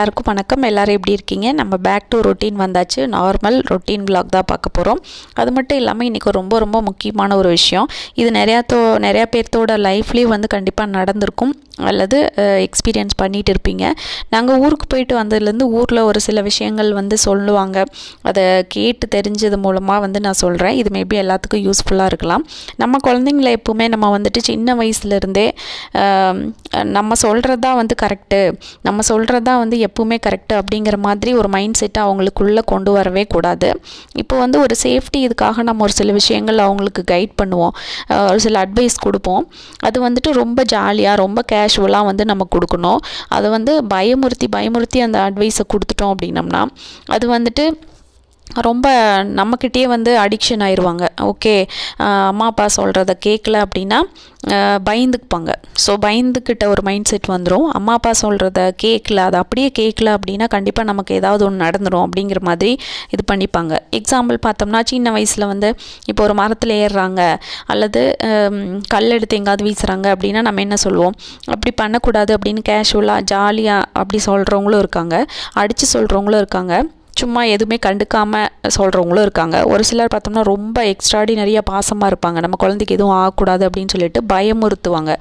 எல்லாருக்கும் வணக்கம். எல்லோரும் எப்படி இருக்கீங்க? நம்ம பேக் டு ரொட்டீன் வந்தாச்சு. நார்மல் ரொட்டீன் விலாக் தான் பார்க்க போகிறோம் அது மட்டும் இல்லாமல் இன்றைக்கி ரொம்ப ரொம்ப முக்கியமான ஒரு விஷயம். இது நிறையா தோ நிறையா பேர்த்தோட லைஃப்லேயும் வந்து கண்டிப்பாக நடந்திருக்கும். அல்லது எக்ஸ்பீரியன்ஸ் பண்ணிகிட்டு இருப்பீங்க. நாங்கள் ஊருக்கு போயிட்டு வந்ததுலேருந்து ஊரில் ஒரு சில விஷயங்கள் வந்து சொல்லுவாங்க. அதை கேட்டு தெரிஞ்சது மூலமாக வந்து நான் சொல்கிறேன் இது மேபி எல்லாத்துக்கும் யூஸ்ஃபுல்லாக இருக்கலாம். நம்ம குழந்தைங்கள எப்போவுமே நம்ம வந்துட்டு சின்ன வயசுலேருந்தே நம்ம சொல்கிறது தான் வந்து கரெக்டு நம்ம சொல்கிறது தான் வந்து எப்பவுமே கரெக்டு அப்படிங்கிற மாதிரி ஒரு மைண்ட் செட்டை அவங்களுக்குள்ளே கொண்டு வரவே கூடாது. இப்போ வந்து ஒரு சேஃப்டி இதுக்காக நம்ம ஒரு சில விஷயங்கள் அவங்களுக்கு கைட் பண்ணுவோம். ஒரு சில அட்வைஸ் கொடுப்போம். அது வந்துட்டு ரொம்ப ஜாலியாக ரொம்ப கேஷ் கேஷுவலாக வந்து நம்ம கொடுக்கணும். அதை வந்து பயமுறுத்தி பயமுறுத்தி அந்த அட்வைஸை கொடுத்துட்டோம் அப்படின்னம்னா அது வந்துட்டு ரொம்ப நம்மக்கிட்டே வந்து அடிக்ஷன் ஆயிடுவாங்க ஓகே அம்மா அப்பா சொல்கிறத கேட்கல அப்படின்னா பயந்துக்குப்பாங்க. ஸோ பயந்துக்கிட்ட ஒரு மைண்ட் செட் வந்துடும் அம்மா அப்பா சொல்கிறத கேட்கல அதை அப்படியே கேட்கல அப்படின்னா கண்டிப்பாக நமக்கு ஏதாவது ஒன்று நடந்துடும் அப்படிங்கிற மாதிரி இது பண்ணிப்பாங்க. எக்ஸாம்பிள் பார்த்தோம்னா சின்ன வயசில் வந்து இப்போ ஒரு மரத்தில் ஏறுறாங்க அல்லது கல் எடுத்து எங்காவது வீசுகிறாங்க அப்படின்னா நம்ம என்ன சொல்லுவோம் அப்படி பண்ணக்கூடாது அப்படின்னு கேஷுவலாக ஜாலியாக அப்படி சொல்கிறவங்களும் இருக்காங்க. அடித்து சொல்கிறவங்களும் இருக்காங்க. சும்மா எதுவுமே கண்டுக்காமல் சொல்கிறவங்களும் இருக்காங்க. ஒரு சிலர் பார்த்தோம்னா ரொம்ப எக்ஸ்ட்ராடினரியாக பாசமாக இருப்பாங்க. நம்ம குழந்தைக்கு எதுவும் ஆகக்கூடாது அப்படின்னு சொல்லிட்டு பயமுறுத்துவாங்க.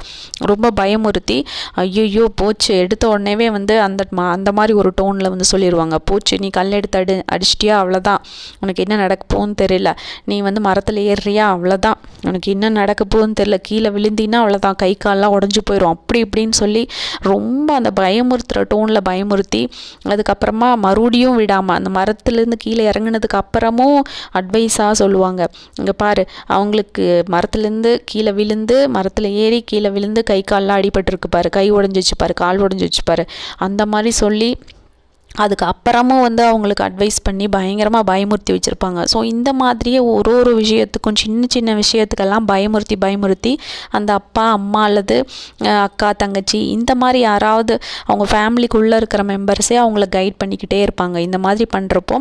ரொம்ப பயமுறுத்தி ஐயோ போச்சு. எடுத்த உடனேவே வந்து அந்த அந்த மாதிரி ஒரு டோனில் வந்து சொல்லிடுவாங்க போச்சு நீ கல் எடுத்து அடி அடிச்சிட்டியா? அவ்வளோதான் உனக்கு என்ன நடக்க போகுன்னு தெரியல. நீ வந்து மரத்தில் ஏறுறியா? அவ்வளோதான் உனக்கு என்ன நடக்க போகுன்னு தெரியல. கீழே விழுந்தினா அவ்வளோதான் கை கால்லாம் உடஞ்சி போயிடும் அப்படி இப்படின்னு சொல்லி ரொம்ப அந்த பயமுறுத்துகிற டோனில் பயமுறுத்தி அதுக்கப்புறமா மறுபடியும் விடாமல் அந்த மரத்துலேருந்து கீழே இறங்கினதுக்கு அப்புறமும் அட்வைஸாக சொல்லுவாங்க. இங்கே பாரு அவங்களுக்கு மரத்துலேருந்து கீழே விழுந்து மரத்தில் ஏறி கீழே விழுந்து கை கால்லாம் அடிபட்டுருக்கு பாரு. கை உடஞ்சிச்சு பாரு கால் உடஞ்சிச்சு பாரு. அந்த மாதிரி சொல்லி அதுக்கு அப்புறமும் வந்து அவங்களுக்கு அட்வைஸ் பண்ணி பயங்கரமாக பயமுறுத்தி வச்சுருப்பாங்க. ஸோ இந்த மாதிரியே ஒரு ஒரு விஷயத்துக்கும் சின்ன சின்ன விஷயத்துக்கெல்லாம் பயமுறுத்தி பயமுறுத்தி அந்த அப்பா அம்மா அல்லது அக்கா தங்கச்சி இந்த மாதிரி யாராவது அவங்க ஃபேமிலிக்குள்ளே இருக்கிற மெம்பர்ஸே அவங்கள கைட் பண்ணிக்கிட்டே இருப்பாங்க. இந்த மாதிரி பண்ணுறப்போ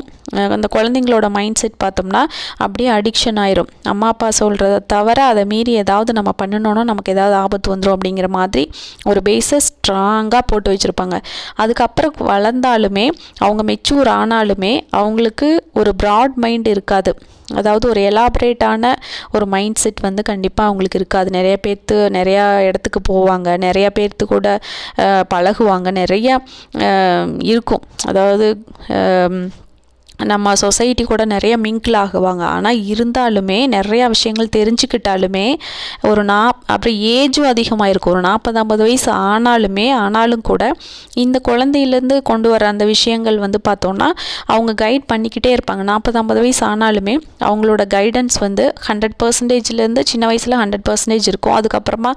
அந்த குழந்தைங்களோட மைண்ட் செட் பார்த்தோம்னா அப்படியே அடிக்ஷன் ஆயிரும். அம்மா அப்பா சொல்கிறத தவிர அதை மீறி ஏதாவது நம்ம பண்ணணும்னா நமக்கு ஏதாவது ஆபத்து வந்துடும் அப்படிங்கிற மாதிரி ஒரு பேஸை ஸ்ட்ராங்காக போட்டு வச்சுருப்பாங்க. அதுக்கப்புறம் வளர்ந்தாலுமே அவங்க மெச்சூர் ஆனாலுமே அவங்களுக்கு ஒரு ப்ராட் மைண்ட் இருக்காது. அதாவது ஒரு எலாபரேட்டான ஒரு மைண்ட் செட் வந்து கண்டிப்பாக அவங்களுக்கு இருக்காது. நிறைய பேர்த்து நிறையா இடத்துக்கு போவாங்க. நிறையா பேர்த்து கூட பழகுவாங்க. நிறையா இருக்கும். அதாவது நம்ம சொசைட்டி கூட நிறைய மிங்கிள் ஆகுவாங்க. ஆனால் இருந்தாலுமே நிறையா விஷயங்கள் தெரிஞ்சுக்கிட்டாலுமே ஒரு நா அப்புறம் ஏஜும் அதிகமாக இருக்கும் ஒரு நாற்பது ஐம்பது வயசு ஆனாலுமே ஆனாலும் கூட இந்த குழந்தையிலேருந்து கொண்டு வர அந்த விஷயங்கள் வந்து பார்த்தோன்னா அவங்க கைட் பண்ணிக்கிட்டே இருப்பாங்க. நாற்பது ஐம்பது வயசு ஆனாலுமே அவங்களோட கைடன்ஸ் வந்து ஹண்ட்ரட் பர்சன்டேஜ்லேருந்து சின்ன வயசில் ஹண்ட்ரட் பர்சன்டேஜ் இருக்கும். அதுக்கப்புறமா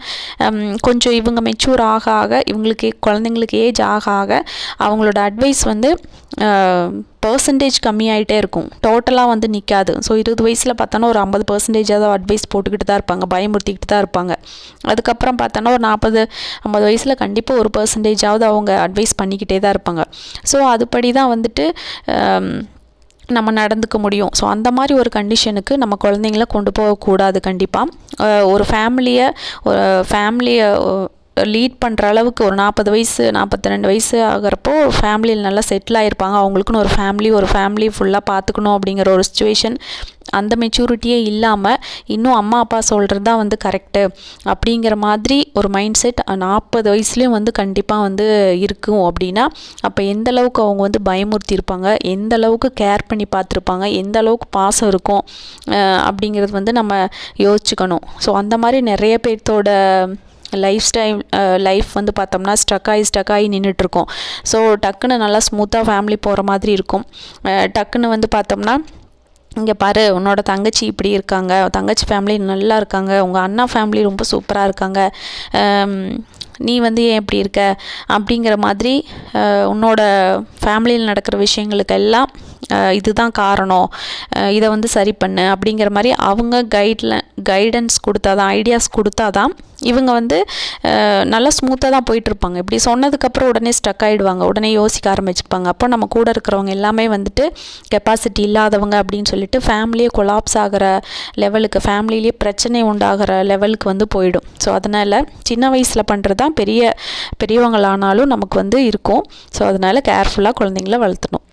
கொஞ்சம் இவங்க மெச்சூர் ஆக ஆக இவங்களுக்கு குழந்தைங்களுக்கு ஏஜ் ஆக ஆக அவங்களோட அட்வைஸ் வந்து பர்சன்டேஜ் கம்மியாயிட்டே இருக்கும். டோட்டலாக வந்து நிற்காது ஸோ இருபது வயசில் பார்த்தோன்னா ஒரு ஐம்பது பர்சன்டேஜாவது அட்வைஸ் போட்டுக்கிட்டு தான் இருப்பாங்க. பயமுறுத்திக்கிட்டு தான் இருப்பாங்க. அதுக்கப்புறம் பார்த்தோன்னா ஒரு நாற்பது ஐம்பது வயசில் கண்டிப்பாக ஒரு பர்சன்டேஜாவது அவங்க அட்வைஸ் பண்ணிக்கிட்டே தான் இருப்பாங்க. ஸோ அதுபடி தான் வந்துட்டு நம்ம நடந்துக்க முடியும். ஸோ அந்த மாதிரி ஒரு கண்டிஷனுக்கு நம்ம குழந்தைங்கள கொண்டு போகக்கூடாது கண்டிப்பாக ஒரு ஃபேமிலியை ஒரு ஃபேமிலியை லீட் பண்ணுற அளவுக்கு ஒரு நாற்பது வயசு நாற்பத்தி ரெண்டு வயசு ஆகிறப்போ ஃபேமிலியில் நல்லா செட்டில் ஆகிருப்பாங்க அவங்களுக்குன்னு ஒரு ஃபேமிலி ஒரு ஃபேமிலி ஃபுல்லாக பார்த்துக்கணும் அப்படிங்கிற ஒரு சுச்சுவேஷன் அந்த மெச்சூரிட்டியே இல்லாமல் இன்னும் அம்மா அப்பா சொல்கிறது தான் வந்து கரெக்டு அப்படிங்கிற மாதிரி ஒரு மைண்ட் செட் நாற்பது வயசுலேயும் வந்து கண்டிப்பாக வந்து இருக்கும் அப்படின்னா அப்போ எந்த அளவுக்கு அவங்க வந்து பயமுறுத்தி இருப்பாங்க எந்த அளவுக்கு கேர் பண்ணி பார்த்துருப்பாங்க எந்த அளவுக்கு பாசம் இருக்கும்? அப்படிங்கிறது வந்து நம்ம யோசிச்சுக்கணும். ஸோ அந்த மாதிரி நிறைய பேர்த்தோட லைஃப் ஸ்டைல் லைஃப் வந்து பார்த்தோம்னா ஸ்ட்ரக் ஆகி ஸ்ட்ரக் ஆகி நின்றுட்டுருக்கோம் ஸோ டக்குன்னு நல்லா ஸ்மூத்தாக ஃபேமிலி போகிற மாதிரி இருக்கும். Uh, டக்குன்னு வந்து பார்த்தோம்னா இங்கே பாரு உன்னோட தங்கச்சி இப்படி இருக்காங்க. தங்கச்சி ஃபேமிலி நல்லா இருக்காங்க. உங்கள் அண்ணா ஃபேமிலி ரொம்ப சூப்பராக இருக்காங்க. Um, நீ வந்து ஏன் இப்படி இருக்க? அப்படிங்கிற மாதிரி uh, உன்னோட ஃபேமிலியில் நடக்கிற விஷயங்களுக்கு எல்லாம் uh, இதுதான் காரணம். இதை வந்து சரி பண்ணு. அப்படிங்கிற மாதிரி அவங்க கைடில் கைடன்ஸ் கொடுத்தா தான் ஐடியாஸ் கொடுத்தா தான் இவங்க வந்து நல்லா ஸ்மூத்தாக தான் போயிட்டுருப்பாங்க. இப்படி சொன்னதுக்கப்புறம் உடனே ஸ்டக் ஆகிடுவாங்க உடனே யோசிக்க ஆரம்பிச்சுப்பாங்க. அப்போ நம்ம கூட இருக்கிறவங்க எல்லாமே வந்துட்டு கெப்பாசிட்டி இல்லாதவங்க அப்படின்னு சொல்லிட்டு ஃபேமிலியே கொலாப்ஸ் ஆகிற லெவலுக்கு ஃபேமிலியிலேயே பிரச்சனை உண்டாகிற லெவலுக்கு வந்து போயிடும். ஸோ அதனால் சின்ன வயசில் பண்ணுறது தான் பெரிய பெரியவங்களானாலும் நமக்கு வந்து இருக்கும். ஸோ அதனால் கேர்ஃபுல்லாக குழந்தைங்கள வளர்த்தணும்.